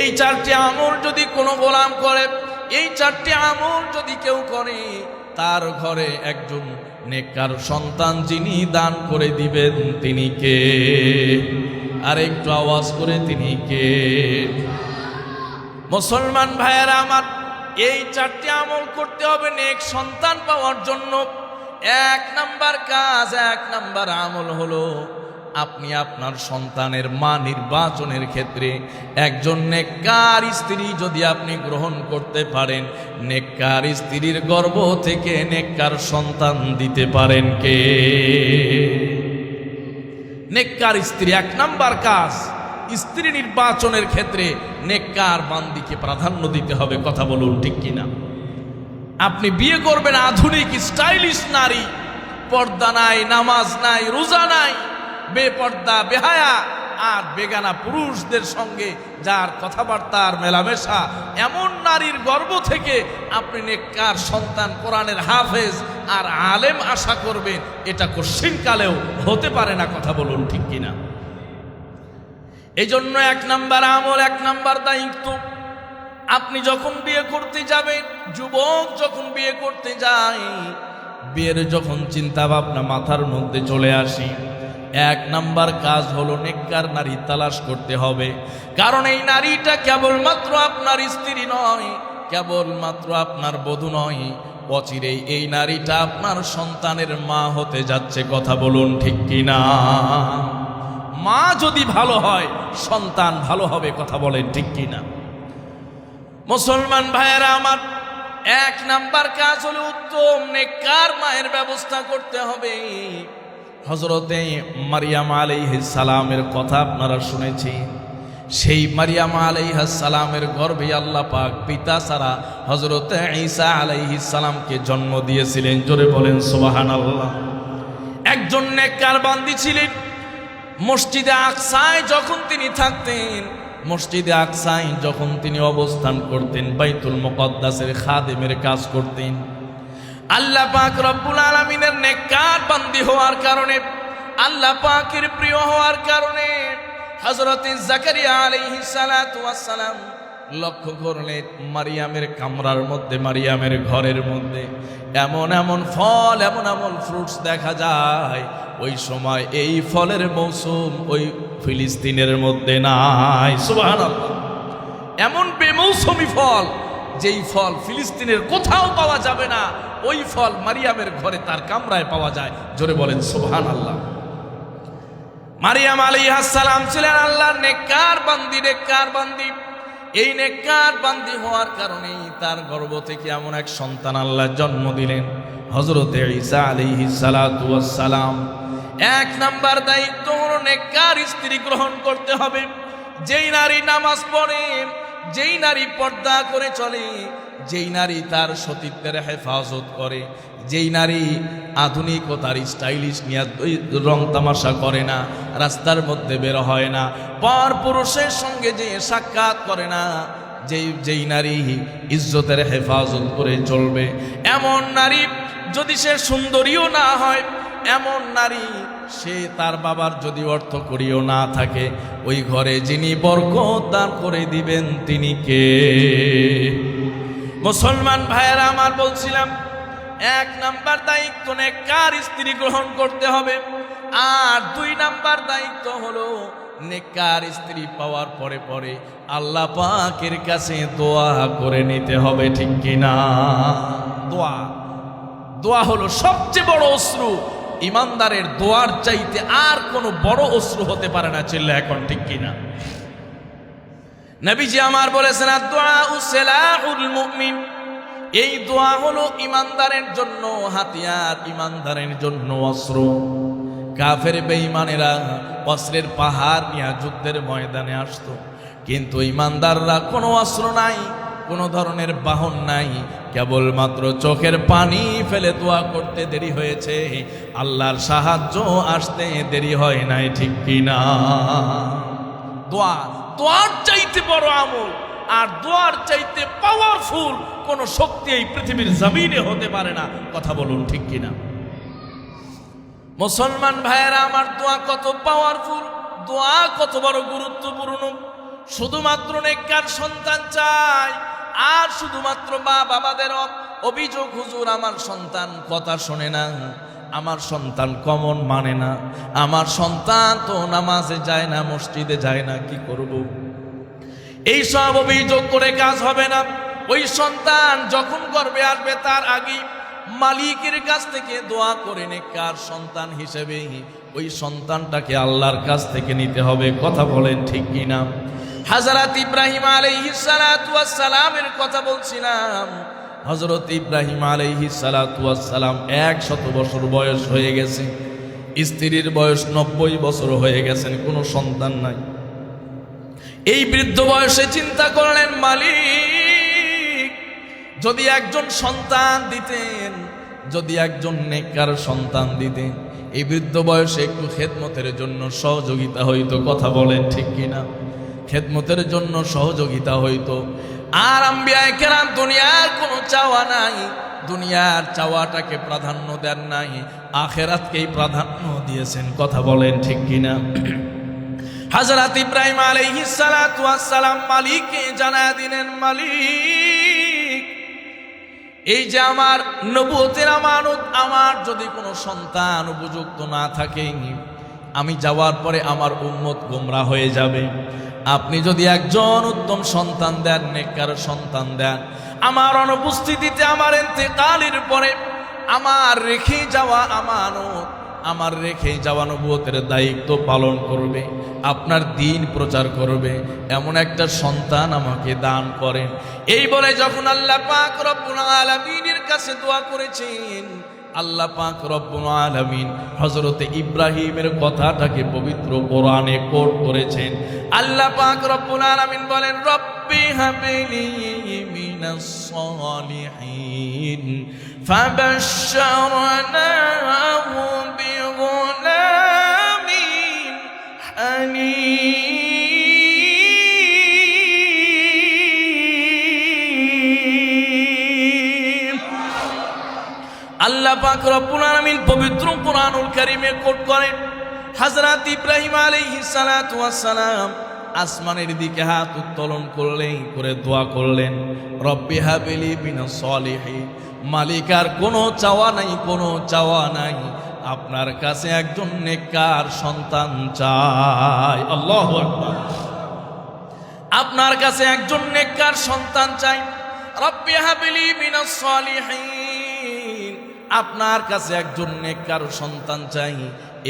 এই চারটি আমল যদি কোনো গোলাম করে, এই চারটি আমল যদি কেউ করে, তার ঘরে একজন নেককার সন্তান যিনি দান করে দিবেন, তিনি কে? আর একটু আওয়াজ করে, তিনি কে? মুসলমান ভাইয়েরা আমার, এই চারটি আমল করতে হবে নেক সন্তান পাওয়ার জন্য। এক নাম্বার কাজ, এক নাম্বার আমল হলো আপনি আপনার সন্তানের মা নির্বাচনের ক্ষেত্রে একজন নেককার স্ত্রী যদি আপনি গ্রহণ করতে পারেন, নেককার স্ত্রীর গর্ভ থেকে নেককার সন্তান দিতে পারেন কে? নেককার স্ত্রী এক নাম্বার কাজ। স্ত্রী নির্বাচনের ক্ষেত্রে নেককার বান্দিকে প্রাধান্য দিতে হবে, কথা বলুন ঠিক কিনা? আপনি বিয়ে করবেন আধুনিক স্টাইলিশ নারী, পর্দা নাই, নামাজ নাই, রোজা নাই বেপর্দা, বেহায়া। আর বেগানা পুরুষদের সঙ্গে যার কথাবার্তার মেলামেশা, এমন নারীর গর্ব থেকে আপনি নেককার সন্তান কোরআনের হাফেজ আর আলেম আশা করবেন এটা কশ্চিনকালেও হতে পারে না কথা বলুন ঠিক কিনা। এই জন্য এক নাম্বার আমল, এক নাম্বার দায়িত্ব। আপনি যখন বিয়ে করতে যাবেন, যুবক যখন বিয়ে করতে যায়, বিয়ের যখন চিন্তা ভাবনা মাথার মধ্যে চলে আসি এক নাম্বার কাজ হলো নেককার নারী তালাশ করতে হবে। কারণ এই নারীটা কেবলমাত্র আপনার স্ত্রী নয়, কেবলমাত্র আপনার বধূ নয়। অচিরেই এই নারীটা আপনার সন্তানের মা হতে যাচ্ছে, কথা বলুন ঠিক কিনা? মা যদি ভালো হয়, সন্তান ভালো হবে, কথা বলেন ঠিক কিনা? মুসলমান ভাইয়েরা, আমার এক নাম্বার কাজ হলো উত্তম নেককার মায়ের ব্যবস্থা করতে হবে। হজরতে মারিয়াম সালামের কথা আপনারা শুনেছি। সেই মারিয়াম সালামের গর্ভে আল্লাহ পাক পিতা সারা হজরতে ঈসা সালামকে জন্ম দিয়েছিলেন। জোরে বলেন সোবাহান আল্লাহ একজন নেককার বান্দি ছিলেন। মসজিদে আকসায় যখন তিনি থাকতেন, মসজিদে আকসায় যখন তিনি অবস্থান করতেন, বাইতুল মুকদ্দাসের খাদেমের কাজ করতেন। আল্লাহ পাক রব্বুল আলমিনের নেককার বান্দি হওয়ার কারণে, আল্লাহ পাকের প্রিয় হওয়ার কারণে হজরত সালাম লক্ষ্য করলে মারিয়ামের কামরার মধ্যে, মারিয়ামের ঘরের মধ্যে এমন এমন ফল, এমন এমন ফ্রুটস দেখা যায়। ওই সময় এই ফলের মৌসুম ওই ফিলিস্তিনের মধ্যে নাই। সুবহানাল্লাহ। এমন বেমৌসুমি ফল, যেই ফল ফিলিস্তিনের কোথাও পাওয়া যাবে না ওই ফল মারিয়ামের ঘরে তার কামরায় পাওয়া যায়। জোরে বলেন সোহান আল্লাহ মারিয়াম আলী সালাম ছিলেন আল্লাহর নেককার বান্দি নেককার বান্দি। এই নেককার বান্দি হওয়ার কারণেই তার গর্ভ থেকে এমন এক সন্তান আল্লাহ জন্ম দিলেন। হজরতে ঈসা সালাতু সালাম। এক নাম্বার দায়িত্ব হলো নেককার স্ত্রী গ্রহণ করতে হবে। যেই নারী নামাজ পড়ে, যেই নারী পর্দা করে চলে যেই নারী তার সতীত্বের হেফাজত করে, যেই নারী আধুনিক আধুনিকতার স্টাইলিশ নিয়ে রং তামাশা করে না, রাস্তার মধ্যে বের হয় না, পর পুরুষের সঙ্গে যে সাক্ষাৎ করে না, যেই যেই নারী ইজ্জতের হেফাজত করে চলবে। এমন নারী যদি সে সুন্দরীও না হয়, এমন নারী সে তার বাবার যদি অর্থ করিও না থাকে, ওই ঘরে যিনি বরকত দান করে দিবেন তিনি কে? মুসলমান ভাইয়েরা, আমার বলছিলাম, এক নাম্বার দায়িত্ব নেককার স্ত্রী গ্রহণ করতে হবে? আর দুই নাম্বার দায়িত্ব হলো নেককার স্ত্রী পাওয়ার পরে পরে আল্লাহ পাকের কাছে দোয়া করে নিতে হবে, ঠিক কিনা দোয়া। দোয়া হলো সবচেয়ে বড় অশ্রু। ইমানদারের দোয়ার চাইতে আর কোনো বড় অশ্রু হতে পারে না চিল্লা এখন, ঠিক কিনা নবীজি আমার বলেছেন মুমিন। এই দোয়া হলো ইমানদারের জন্য, হাতিয়ার ইমানদারের জন্য অস্ত্র। কাফের বেঈমানেরা অস্ত্রের পাহাড় নিয়ে যুদ্ধের ময়দানে আসতো। কিন্তু ইমানদাররা কোনো অস্ত্র নাই, কোনো ধরনের বাহন নাই। কেবলমাত্র চোখের পানি ফেলে দোয়া করতে দেরি হয়েছে। আল্লাহর সাহায্য আসতে দেরি হয় নাই, ঠিক কিনা? দোয়া দোয়ার চাইতে বড় আমল আর দোয়ার চাইতে পাওয়ারফুল কোন শক্তি এই পৃথিবীর জমিনে হতে পারে না। কথা বলুন ঠিক কিনা? মুসলমান ভাইয়েরা, আমার দোয়া কত পাওয়ারফুল দোয়া কত বড় গুরুত্বপূর্ণ। শুধুমাত্র নেককার সন্তান চাই, আর শুধুমাত্র মা বাবাদের অভিযোগ, হুজুর, আমার সন্তান কথা শোনে না। আমার সন্তান কমন মানে না। আমার সন্তান তো নামাজে যায় না, মসজিদে যায় না, কি করব। এই সব অভিযোগ করে কাজ হবে না। ওই সন্তান যখন গর্বে আসবে, তার আগে মালিকের কাছ থেকে দোয়া করে নে, কার সন্তান হিসেবে? ওই সন্তানটাকে আল্লাহর কাছ থেকে নিতে হবে, কথা বলেন ঠিক কিনা হাজারাত ইব্রাহিম আলাইহিস সালামের কথা বলছিলাম। হজরত ইব্রাহিম আলাইহি সালাম এক শত বছর বয়স হয়ে গেছে। স্ত্রীর বয়স নব্বই বছর হয়ে গেছেন কোনো সন্তান নাই। এই বৃদ্ধ বয়সে চিন্তা করলেন, মালিক, যদি একজন সন্তান দিতেন, যদি একজন নেককার সন্তান দিতেন, এই বৃদ্ধ বয়সে একটু খেদমতের জন্য সহযোগিতা হইতো, কথা বলেন ঠিক কিনা? খেদমতের জন্য সহযোগিতা হইতো। আর আম্বিয়ায় কেরাম দুনিয়ার কোনো চাওয়া নাই। দুনিয়ার চাওয়াটাকে প্রাধান্য দেন নাই। আখেরাতকেই প্রাধান্য দিয়েছেন। কথা বলেন ঠিক কিনা? হাজরাত ইব্রাহিম ওয়াস সালাম মালিককে জানা দিলেন, মালিক, এই যে আমার নবুয়তের আমানত, আমার যদি কোনো সন্তান উপযুক্ত না থাকে আমি যাওয়ার পরে আমার উম্মত গোমরা হয়ে যাবে। আপনি যদি একজন উত্তম সন্তান দেন, নেককার সন্তান দেন, আমার অনুপস্থিতিতে, আমার এতেকালের পরে, আমার রেখে যাওয়া আমানত, আমার রেখে যাওয়া নবুয়তের দায়িত্ব পালন করবে, আপনার দিন প্রচার করবে, এমন একটা সন্তান আমাকে দান করেন। এই বলে যখন আল্লাহ পাক রব্বুল আলামিনের কাছে দোয়া করেছেন আল্লাহ পাক রব্বুল আলামিন হযরতে ইব্রাহিমের কথাটাকে পবিত্র কোরআনে কোট করেছেন। আল্লাহ পাক রব্বুল আলামিন বলেন, রব্বি হাবিলি মিনাস সালিহিন ফাবাশশারনাহু বিগুলামিন হানিম। আল্লাহ পাক রব্বুল আলামিন পবিত্র কোরআনুল কারীমে কোট করেন, হযরত ইব্রাহিম আলাইহিস সালাতু ওয়াস সালাম আসমানের দিকে হাত উত্তোলন করলেন করে দোয়া করলেন, রব্বি হাবিলি বিনা সলিহিন। মালিকার কোনো চাওয়া নাই, কোনো চাওয়া নাই। আপনার কাছে একজন নেককার সন্তান চাই। আল্লাহু আপনার কাছে একজন নেককার সন্তান চাই। রব্বি হাবিলি মিনাস সলিহিন। আপনার কাছে একজন নেকর সন্তান চাই।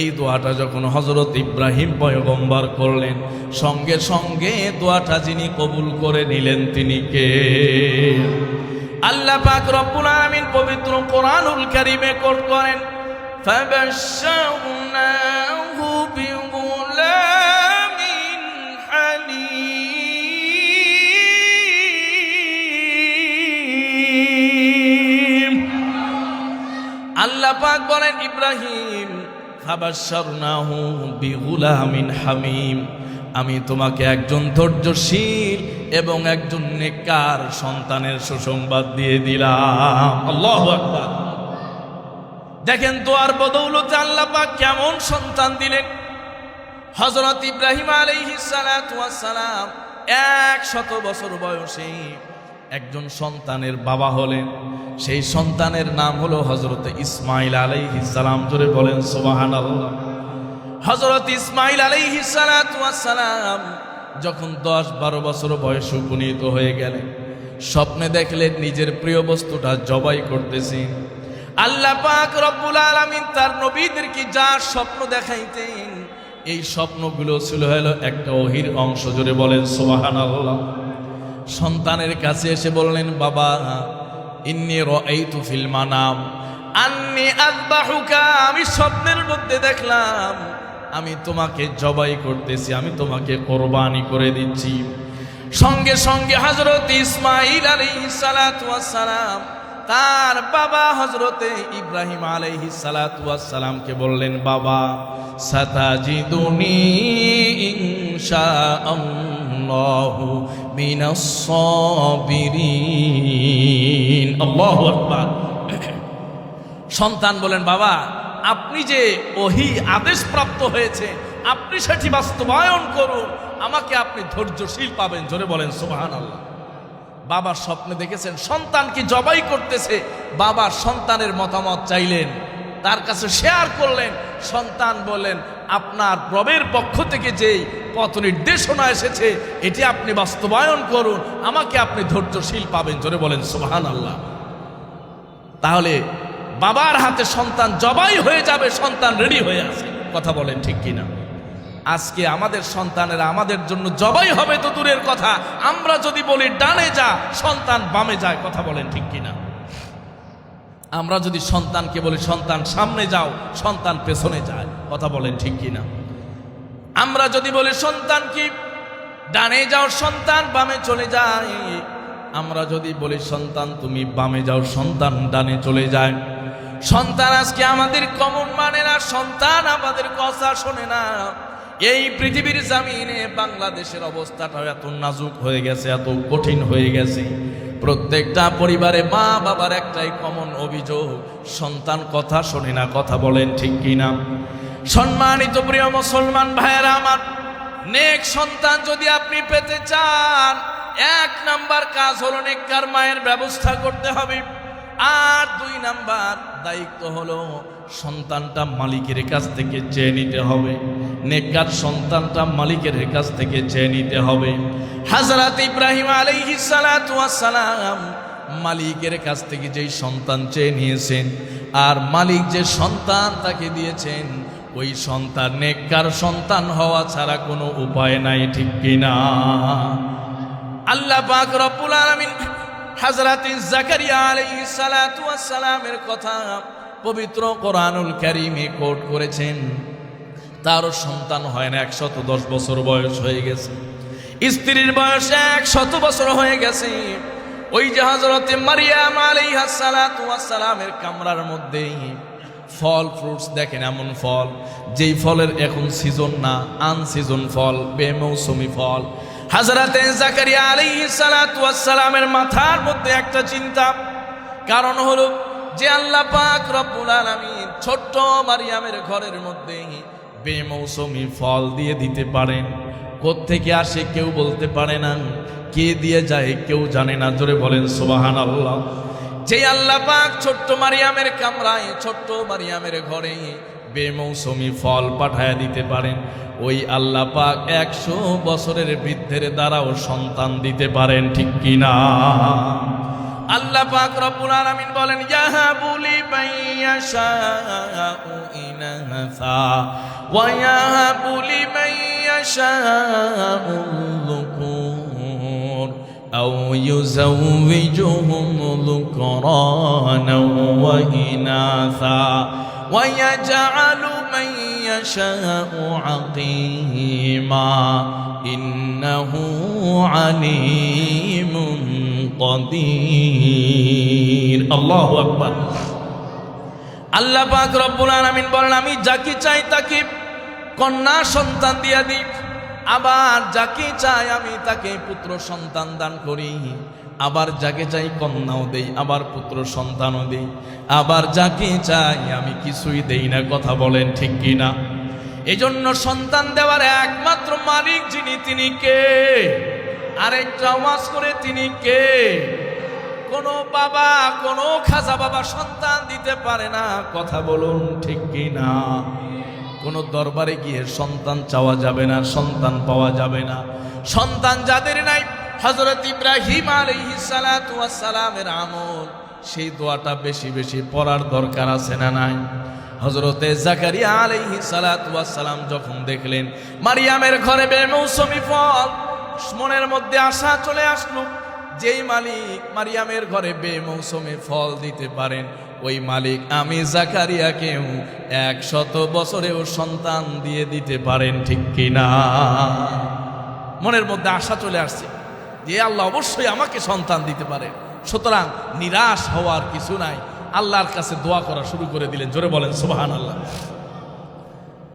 এই দোয়াটা যখন হজরত ইব্রাহিম পয়গম্বার করলেন, সঙ্গে সঙ্গে দোয়াটা যিনি কবুল করে নিলেন তিনি কে? আল্লাহ পাক রব্বুল আমিন পবিত্র কোরআনুল কারিমে কোট করেন ফাবাশশাউনা আল্লাহ পাক বলেন, ইব্রাহিম হামিম। আমি তোমাকে একজন ধৈর্যশীল এবং একজন নেকার সন্তানের সুসংবাদ দিয়ে দিলাম। আল্লাহু দেখেন দোয়ার বদৌলতে আল্লাহ পাক কেমন সন্তান দিলেন। হজরত ইব্রাহিম সালাম এক শত বছর বয়সে একজন সন্তানের বাবা হলেন। সেই সন্তানের নাম হলো হজরত ইসমাইল আলাইহিস সালাম। জোরে বলেন, সুবহানাল্লাহ। হজরত ইসমাইল আলাইহিস সালাতু ওয়াস সালাম যখন দশ বারো বছর বয়সে উপনীত হয়ে গেলেন, স্বপ্নে দেখলেন নিজের প্রিয় বস্তুটা জবাই করতেছি। আল্লাহ পাক রব্বুল আলামিন তার নবীদেরকে যা স্বপ্ন দেখাইতেন, এই স্বপ্নগুলো ছিল হলো একটা অহির অংশ। জুড়ে বলেন, সুবহানাল্লাহ। সন্তানের কাছে এসে বললেন, বাবা ইন্নি রাআইতু ফিল মানাম। আন্নি আযবাহুকা, আমি স্বপ্নের মধ্যে দেখলাম। আমি তোমাকে জবাই করতেছি, আমি তোমাকে কোরবানি করে দিচ্ছি। সঙ্গে সঙ্গে আলাইহিস সালাতু সালাম তার বাবা হজরতে ইব্রাহিম আলাইহি সালাতামকে বললেন, বাবা, সাতাজিদুনি ইনশাআল্লাহু মিনাস সাবিরিন আল্লাহু আকবার সন্তান বলেন, বাবা, আপনি যে ওহি আদেশ প্রাপ্ত হয়েছে, আপনি সেটি বাস্তবায়ন করুন। আমাকে আপনি ধৈর্যশীল পাবেন। জোরে বলেন সুবাহান আল্লাহ বাবার স্বপ্নে দেখেছেন, সন্তান কি জবাই করতেছে? বাবার সন্তানের মতামত চাইলেন। তার কাছে শেয়ার করলেন, সন্তান বললেন, আপনার প্রবের পক্ষ থেকে যেই পথ নির্দেশনা এসেছে, এটি আপনি বাস্তবায়ন করুন, আমাকে আপনি ধৈর্যশীল পাবেন। জোরে বলেন সুবাহান আল্লাহ তাহলে বাবার হাতে সন্তান জবাই হয়ে যাবে, সন্তান রেডি হয়ে আছে। কথা বলেন ঠিক কিনা? আজকে আমাদের সন্তানেরা আমাদের জন্য জবাই হবে তো দূরের কথা, আমরা যদি বলি ডানে যা, সন্তান বামে যায়, কথা বলেন ঠিক কিনা? আমরা যদি সন্তানকে বলি, সন্তান, সামনে যাও, সন্তান পেছনে যায়। কথা বলেন ঠিক কিনা? আমরা যদি বলি, সন্তান কি? ডানে যাও, সন্তান, বামে চলে যায়। আমরা যদি বলি, সন্তান, তুমি বামে যাও, সন্তান, ডানে চলে যায়। সন্তান আজকে আমাদের কমন মানে না, সন্তান আমাদের কথা শোনে না। এই পৃথিবীর জামিনে বাংলাদেশের অবস্থাটা এত নাজুক হয়ে গেছে, এত কঠিন হয়ে গেছে। প্রত্যেকটা পরিবারে মা বাবার একটাই কমন অভিযোগ। সন্তান কথা শোনে না, কথা বলেন ঠিক কিনা? সম্মানিত প্রিয় মুসলমান ভাইয়েরা আমার, নেক সন্তান যদি আপনি পেতে চান, এক নাম্বার কাজ হলো নেককার মায়ের ব্যবস্থা করতে হবে। আর দুই নাম্বার দায়িত্ব হলো সন্তানটা মালিকের কাছ থেকে চেয়ে নিতে হবে। নেককার সন্তানটা মালিকের কাছ থেকে চেয়ে নিতে হবে। হাজরাত ইব্রাহিম ওয়াস সালাম মালিকের কাছ থেকে যেই সন্তান চেয়ে নিয়েছেন, আর মালিক যে সন্তান তাকে দিয়েছেন, ওই সন্তান নেককার সন্তান হওয়া ছাড়া কোনো উপায় নাই, ঠিক কিনা? আল্লাহ পাক রব্বুল আলামিন হযরত জাকারিয়া আলাইহিস সালাতু সালামের কথা পবিত্র কোরআনুল কারীমে কোট করেছেন। তারও সন্তান হয় না, একশত দশ বছর বয়স হয়ে গেছে। স্ত্রীর বয়স একশত বছর হয়ে গেছে। ওই যে হজরতে মারিয়াম আলাইহাস সালাতু ওয়াস কামরার মধ্যেই ফল ফ্রুটস দেখেন এমন ফল, যেই ফলের এখন সিজন না আনসিজন ফল, বেমৌসুমি ফল। হাজরাতে জাকারিয়া আলাইহিস সালাতু ওয়াস মাথার মধ্যে একটা চিন্তা, কারণ হলো যে আল্লাহ পাক রব্বুল আলামিন ছোট্ট মারিয়ামের ঘরের মধ্যে বেমৌসুমি ফল দিয়ে দিতে পারেন। কোত্থেকে আসে কেউ বলতে পারে না। কে দিয়ে যায় কেউ জানে না। জোরে বলেন সোবাহান আল্লাহ যে আল্লাহ পাক ছোট্ট মারিয়ামের কামরায়, ছোট্ট মারিয়ামের ঘরে বেমৌসুমি ফল পাঠায় দিতে পারেন। ওই আল্লাহ পাক একশো বছরের বৃদ্ধের দ্বারাও সন্তান দিতে পারেন, ঠিক কিনা? আল্লাহ পাক রব্বুল আলামিন বলেন ইয়াহাবু লিমাইয়াশাউ ইনাসা ওয়া ইয়াহাবু লিমাইয়াশাউ যুকুর أو يزوجهم ذكرانا وإناثا ويجعل من يشاء عقيما إنه عليم কদির। আল্লাহ আকবার। আল্লাহ পাক রব্বুল আলামিন বলেন, আমি যাকে চাই তাকে কন্যা সন্তান দিয়া দিই। আবার যাকে চাই আমি তাকে পুত্র সন্তান দান করি। আবার যাকে চাই কন্যাও দেই, আবার পুত্র সন্তানও দেই। আবার যাকে চাই আমি কিছুই দেই না, কথা বলেন ঠিক কিনা এজন্য সন্তান দেওয়ার একমাত্র মালিক যিনি, তিনি কে? আরেকটা ওয়াজ করে তিনি কে? কোনো বাবা, কোনো খাজা বাবা সন্তান দিতে পারে না। কথা বলুন ঠিক কি না কোনো দরবারে গিয়ে সন্তান চাওয়া যাবে না, সন্তান পাওয়া যাবে না। সন্তান যাদের নাই হজরত ইব্রাহিম সালামের আমল। সেই দোয়াটা বেশি বেশি পড়ার দরকার আছে না নাই? হজরতে জাকারিয়া আলাইহি সালাম যখন দেখলেন, মারিয়ামের ঘরে বেমৌসুমি ফল মনের মধ্যে আশা চলে আসলো, যেই মালিক মারিয়ামের ঘরে বেমৌসুমে ফল দিতে পারেন, ওই মালিক আমি জাকারিয়াকেও একশত বছরেও সন্তান দিয়ে দিতে পারেন, ঠিক কিনা? মনের মধ্যে আশা চলে আসছে যে আল্লাহ অবশ্যই আমাকে সন্তান দিতে পারেন সুতরাং নিরাশ হওয়ার কিছু নাই। আল্লাহর কাছে দোয়া করা শুরু করে দিলেন। জোরে বলেন সুবাহান আল্লাহ